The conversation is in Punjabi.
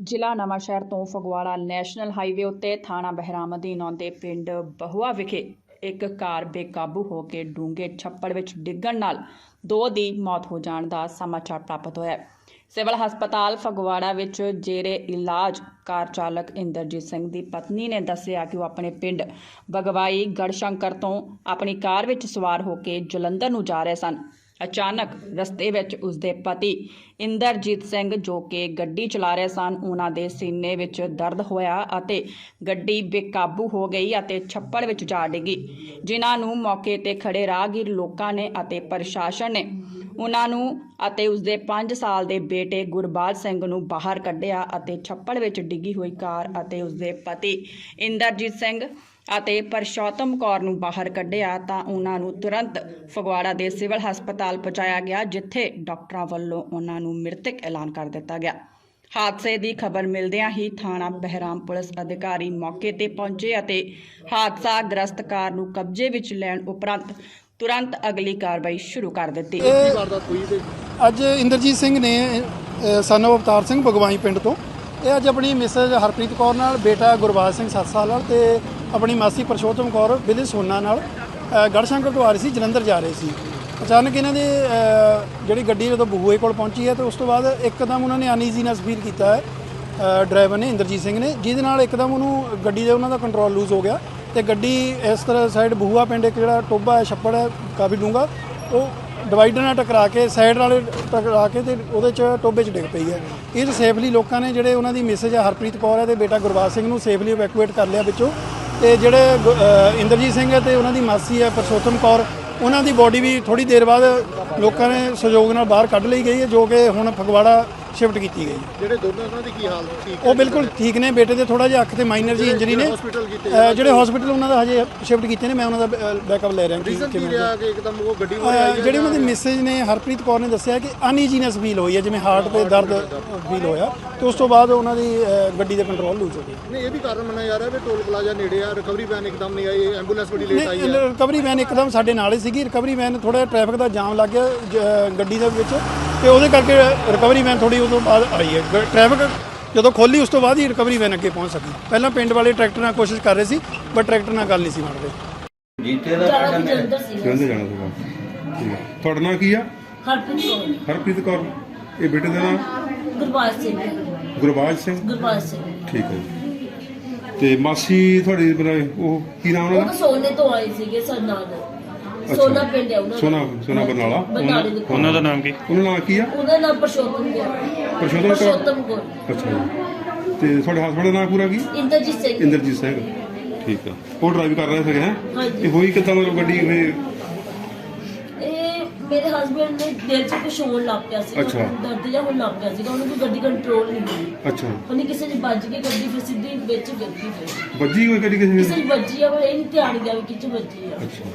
ਜ਼ਿਲ੍ਹਾ ਨਵਾਂਸ਼ਹਿਰ ਤੋਂ ਫਗਵਾੜਾ ਨੈਸ਼ਨਲ ਹਾਈਵੇ ਉੱਤੇ ਥਾਣਾ ਬਹਿਰਾਮ ਅਧੀਨ ਆਉਂਦੇ ਪਿੰਡ ਬਹੂਆ ਵਿਖੇ ਇੱਕ ਕਾਰ ਬੇਕਾਬੂ ਹੋ ਕੇ ਡੂੰਘੇ ਛੱਪੜ ਵਿੱਚ ਡਿੱਗਣ ਨਾਲ ਦੋ ਦੀ ਮੌਤ ਹੋ ਜਾਣ ਦਾ ਸਮਾਚਾਰ ਪ੍ਰਾਪਤ ਹੋਇਆ ਹੈ। ਸਿਵਲ ਹਸਪਤਾਲ ਫਗਵਾੜਾ ਵਿੱਚ ਜੇਰੇ ਇਲਾਜ ਕਾਰ ਚਾਲਕ ਇੰਦਰਜੀਤ ਸਿੰਘ ਦੀ ਪਤਨੀ ਨੇ ਦੱਸਿਆ ਕਿ ਉਹ ਆਪਣੇ ਪਿੰਡ ਬਗਵਾਈ ਗੜਸ਼ੰਕਰ ਤੋਂ ਆਪਣੀ ਕਾਰ ਵਿੱਚ ਸਵਾਰ ਹੋ ਕੇ ਜਲੰਧਰ ਨੂੰ ਜਾ ਰਹੇ ਸਨ। ਅਚਾਨਕ ਰਸਤੇ ਵਿੱਚ ਉਸਦੇ ਪਤੀ ਇੰਦਰਜੀਤ ਸਿੰਘ ਜੋ ਕਿ ਗੱਡੀ ਚਲਾ ਰਹੇ ਸਨ, ਉਹਨਾਂ ਦੇ ਸੀਨੇ ਵਿੱਚ ਦਰਦ ਹੋਇਆ ਅਤੇ ਗੱਡੀ ਬੇਕਾਬੂ ਹੋ ਗਈ ਅਤੇ ਛੱਪੜ ਵਿੱਚ ਜਾ ਡਿੱਗੀ, ਜਿਨ੍ਹਾਂ ਨੂੰ ਮੌਕੇ ਤੇ ਖੜੇ ਰਾਹਗੀਰ ਲੋਕਾਂ ਨੇ ਅਤੇ ਪ੍ਰਸ਼ਾਸਨ ਨੇ ਉਹਨਾਂ ਨੂੰ ਅਤੇ ਉਸਦੇ 5 ਸਾਲ ਦੇ ਬੇਟੇ ਗੁਰਬਾਜ ਸਿੰਘ ਨੂੰ ਬਾਹਰ ਕੱਢਿਆ ਅਤੇ ਛੱਪੜ ਵਿੱਚ ਡਿੱਗੀ ਹੋਈ ਕਾਰ ਅਤੇ ਉਸਦੇ ਪਤੀ ਇੰਦਰਜੀਤ ਸਿੰਘ ਅਤੇ ਪਰਸ਼ੋਤਮ ਕੌਰ ਨੂੰ ਬਾਹਰ ਕੱਢਿਆ ਤਾਂ ਉਹਨਾਂ ਨੂੰ ਤੁਰੰਤ ਫਗਵਾੜਾ ਦੇ ਸਿਵਲ ਹਸਪਤਾਲ ਪਹੁੰਚਾਇਆ ਗਿਆ ਜਿੱਥੇ ਡਾਕਟਰਾਂ ਵੱਲੋਂ ਉਹਨਾਂ ਨੂੰ ਮ੍ਰਿਤਕ ਐਲਾਨ ਕਰ ਦਿੱਤਾ ਗਿਆ। ਹਾਦਸੇ ਦੀ ਖਬਰ ਮਿਲਦਿਆਂ ਹੀ ਥਾਣਾ ਬਹਿਰਾਮ ਪੁਲਿਸ ਅਧਿਕਾਰੀ ਮੌਕੇ ਤੇ ਪਹੁੰਚੇ ਅਤੇ ਹਾਦਸਾ ਗ੍ਰਸਤ ਕਾਰ ਨੂੰ ਕਬਜ਼ੇ ਵਿੱਚ ਲੈਣ ਉਪਰੰਤ ਤੁਰੰਤ ਅਗਲੀ ਕਾਰਵਾਈ ਸ਼ੁਰੂ ਕਰ ਦਿੱਤੀ। ਅੱਜ ਇੰਦਰਜੀਤ ਸਿੰਘ ਨੇ ਸਨ ਅਵਤਾਰ ਸਿੰਘ ਭਗਵਾਈ ਪਿੰਡ ਤੋਂ। ਇਹ ਅੱਜ ਆਪਣੀ ਮਿਸਜ ਹਰਪ੍ਰੀਤ ਕੌਰ ਨਾਲ ਬੇਟਾ ਗੁਰਬਾਜ ਸਿੰਘ 7 ਸਾਲ ਨਾਲ ਤੇ ਆਪਣੀ ਮਾਸੀ ਪਰਸ਼ੋਤਮ ਕੌਰ ਬਿਲੇ ਸੋਨਾ ਨਾਲ ਅ, ਗੜਸ਼ੰਕਰ ਤੋਂ ਆ ਰਹੀ ਸੀ ਜਲੰਧਰ ਜਾ ਰਹੇ ਸੀ। ਅਚਾਨਕ ਇਹਨਾਂ ਦੇ ਜਿਹੜੀ ਗੱਡੀ ਜਦੋਂ ਬਹੂਏ ਕੋਲ ਪਹੁੰਚੀ ਹੈ ਤੇ ਉਸ ਤੋਂ ਬਾਅਦ ਇੱਕਦਮ ਉਹਨਾਂ ਨੇ ਅਨਈਜ਼ੀਨੈਸ ਫੀਲ ਕੀਤਾ ਹੈ। ਡਰਾਈਵਰ ਨੇ ਇੰਦਰਜੀਤ ਸਿੰਘ ਨੇ ਜਿਹਦੇ ਨਾਲ ਇੱਕਦਮ ਉਹਨੂੰ ਗੱਡੀ ਦੇ ਉਹਨਾਂ ਦਾ ਕੰਟਰੋਲ ਲੂਜ਼ ਹੋ ਗਿਆ। ਤੇ ਗੱਡੀ ਇਸ ਤਰ੍ਹਾਂ ਸਾਈਡ ਬਹੂਆ ਪਿੰਡ ਇੱਕ ਜਿਹੜਾ ਟੋਬਾ ਹੈ ਛੱਪੜ ਹੈ ਕਾਫੀ ਡੂੰਘਾ ਉਹ ਡਿਵਾਈਡਰ ਨਾਲ ਟਕਰਾ ਕੇ ਸਾਈਡ ਨਾਲ ਟਕਰਾ ਕੇ ਤੇ ਉਹਦੇ ਚ ਟੋਬੇ ਚ ਡਿੱਗ ਪਈ ਹੈ। ਇਹ ਸੇਫਲੀ ਲੋਕਾਂ ਨੇ ਜਿਹੜੇ ਉਹਨਾਂ ਦੀ ਮੈਸੇਜ ਹੈ ਹਰਪ੍ਰੀਤ ਕੌਰ ਹੈ ਤੇ ਬੇਟਾ ਗੁਰਬਾਜ ਸਿੰਘ ਨੂੰ ਸੇਫਲੀ ਇਵੈਕੂਏਟ ਕਰ ਲਿਆ ਵਿੱਚੋਂ। ਤੇ ਜਿਹੜੇ ਗੁ- ਇੰਦਰਜੀਤ ਸਿੰਘ ਹੈ ਤੇ ਉਹਨਾਂ ਦੀ ਮਾਸੀ ਹੈ ਪਰਸ਼ੋਤਮ ਕੌਰ, ਉਹਨਾਂ ਦੀ ਬੋਡੀ ਵੀ ਥੋੜੀ ਦੇਰ ਬਾਅਦ ਲੋਕਾਂ ਨੇ ਸਹਿਯੋਗ ਨਾਲ ਬਾਹਰ ਕੱਢ ਲਈ ਗਈ ਹੈ, ਜੋ ਕਿ ਹੁਣ ਫਗਵਾੜਾ ਸ਼ਿਫਟ ਕੀਤੀ ਗਈ ਜਿਹੜੇ ਦੋਨੋਂ ਉਹਨਾਂ ਦੀ ਕੀ ਹਾਲਤ ਠੀਕ ਉਹ ਬਿਲਕੁਲ ਠੀਕ ਨੇ ਬੇਟੇ ਦੇ ਥੋੜਾ ਜਿਹਾ ਅੱਖ ਤੇ ਮਾਈਨਰ ਜੀ ਇੰਜਰੀ ਨੇ। ਕੀਤੇ ਅ, ਜਿਹੜੇ ਹਸਪੀਟਲ ਉਹਨਾਂ ਦਾ ਹਜੇ ਸ਼ਿਫਟ ਕੀਤੇ ਨੇ ਮੈਂ ਉਹਨਾਂ ਦਾ ਬੈਕਅਪ ਲੈ ਰਿਹਾ ਰੀਜ਼ਨ ਕੀ ਕਿਵੇਂ ਰਿਹਾ ਕਿ ਇੱਕਦਮ ਉਹ ਗੱਡੀ ਅਹ ਜਿਹੜੀ ਉਹਨਾਂ ਦੀ ਮੈਸੇਜ ਨੇ ਹਰਪ੍ਰੀਤ ਕੌਰ ਨੇ ਦੱਸਿਆ ਕਿ ਅਨਈਜ਼ੀਨੈਸ ਫੀਲ ਹੋਈ ਹੈ ਜਿਵੇਂ ਹਾਰਟ ਤੇ ਦਰਦ ਫੀਲ ਹੋਇਆ। ਤੇ ਉਸ ਤੋਂ ਬਾਅਦ ਉਹਨਾਂ ਦੀ ਗੱਡੀ ਦੇ ਕੰਟਰੋਲ ਲੂਜ਼ ਹੋ ਗਿਆ ਨਹੀਂ ਇਹ ਵੀ ਕਾਰਨ ਮੰਨਿਆ ਜਾ ਰਿਹਾ ਵੀ ਟੋਲ ਪਲਾਜ਼ਾ ਨੇੜੇ ਆ ਰਿਕਵਰੀ ਵੈਨ ਇੱਕਦਮ ਨਹੀਂ ਆਈ ਐਂਬੂਲੈਂਸ ਬੜੀ ਲੇਟ ਆਈ ਹੈ। ਰਿਕਵਰੀ ਵੈਨ ਇੱਕਦਮ ਸਾਡੇ ਨਾਲ ਹੀ ਸੀਗੀ। ਰਿਕਵਰੀ ਵੈਨ ਥੋੜਾ ਟ੍ਰੈਫਿਕ ਦਾ ਜਾਮ ਲੱਗ ਗਿਆ ਜ- ਗੱਡੀ ਦੇ ਵਿੱਚ। ਤੇ ਉਹਦੇ ਕਰਕੇ ਰਿਕਵਰੀ ਵੈਨ ਥੋੜੀ ਉਦੋਂ ਬਾਅਦ ਆਈ ਹੈ। ਟ੍ਰੈਫਿਕ ਜਦੋਂ ਖੋਲੀ ਉਸ ਤੋਂ ਬਾਅਦ ਹੀ ਰਿਕਵਰੀ ਵੈਨ ਅੱਗੇ ਪਹੁੰਚ ਸਕੀ। ਪਹਿਲਾਂ ਪਿੰਡ ਵਾਲੇ ਟਰੈਕਟਰ ਨਾਲ ਕੋਸ਼ਿਸ਼ ਕਰ ਰਹੇ ਸੀ ਬਟ ਟਰੈਕਟਰ ਨਾਲ ਗੱਲ ਨਹੀਂ ਸੀ ਬਣ ਰਹੀ ਜੀਤੇ ਦਾ ਵੀ ਜਲੰਧਰ ਸੀ ਜਲੰਧਰ ਜਾਣਾ ਸੀਗਾ। ਠੀਕ ਹੈ। ਤੁਹਾਡਾ ਨਾਂ ਕੀ ਆ? ਹਰਪ੍ਰੀਤ ਕੌਰ। ਹਰਪ੍ਰੀਤ ਕੌਰ। ਇਹ ਬੇਟੇ ਦਾ ਨਾਂ? ਗੁਰਬਾਜ ਸਿੰਘ। ਗੁਰਬਾਜ ਸਿੰਘ। ਗੁਰਬਾਜ ਸਿੰਘ। ਠੀਕ ਹੈ ਜੀ। ਤੇ ਮਾਸੀ ਤੁਹਾਡੀ ਬਣਾਏ ਉਹ ਕੀ ਨਾਮ ਉਹ ਉਹਨਾਂ ਤਾਂ ਦਾ ਸੋਨੇ ਤੋਂ ਆਏ ਸੀਗੇ ਸਰਨਾਲ ਸੋਨਾ ਪਿੰਡ ਹੈ ਉਹਨਾਂ ਦਾ। ਸੋਨਾ ਸੋਨਾ ਬਰਨਾਲਾ। ਬਰਨਾਲੇ ਦੇ ਕੋਲ। ਉਹਨਾਂ ਦਾ ਨਾਮ ਕੀ? ਉਹਨਾਂ ਦਾ ਨਾਂ ਕੀ ਆ? ਉਹਦਾ ਨਾਮ ਪਰਸ਼ੋਤਮ ਕੌਰ। ਪਰਸ਼ੋਤਮ ਕੌਰ? ਪਰਸ਼ੋਤਮ ਕੌਰ। ਅੱਛਾ ਜੀ। ਤੇ ਤੁਹਾਡੇ ਹਸਬੰਡ ਦਾ ਨਾਂ ਪੂਰਾ ਕੀ? ਇੰਦਰਜੀਤ ਸਿੰਘ। ਇੰਦਰਜੀਤ ਸਿੰਘ। ਠੀਕ ਆ। ਉਹ ਡਰਾਈਵ ਕਰ ਰਹੇ ਸੀਗੇ ਹੈ? ਹਾਂਜੀ। ਇਹ ਹੋਈ ਕਿੱਦਾਂ ਮਤਲਬ ਗੱਡੀ ਇਹ ਇਹ ਮੇਰੇ ਹਸਬੰਡ ਨੇ ਦਿਲ 'ਚ ਕੁਛ ਹੋਣ ਲੱਗ ਪਿਆ ਸੀ। ਅੱਛਾ। ਦਰਦ ਜਿਹਾ ਹੋਣ ਲੱਗ ਪਿਆ ਸੀਗਾ। ਉਹਨੂੰ ਕੋਈ ਗੱਡੀ ਕੰਟਰੋਲ ਨਹੀਂ ਹੋਈ। ਅੱਛਾ। ਉਹਨੇ ਕਿਸੇ ਨੇ ਵੱਜ ਕੇ ਗੱਡੀ ਫਿਰ ਸਿੱਧੀ ਵਿੱਚ ਗੱਡੀ ਫਿਰ ਵੱਜੀ ਹੋਈ ਗੱਡੀ ਕਿਸੇ ਕਿਸੇ ਨੇ ਨੇ ਵੱਜੀ ਆ ਪਰ ਇਹ ਨਹੀਂ ਧਿਆਨ ਗਿਆ ਵੀ ਕਿੱਥੇ ਵੱਜੀ ਆ। ਅੱਛਾ।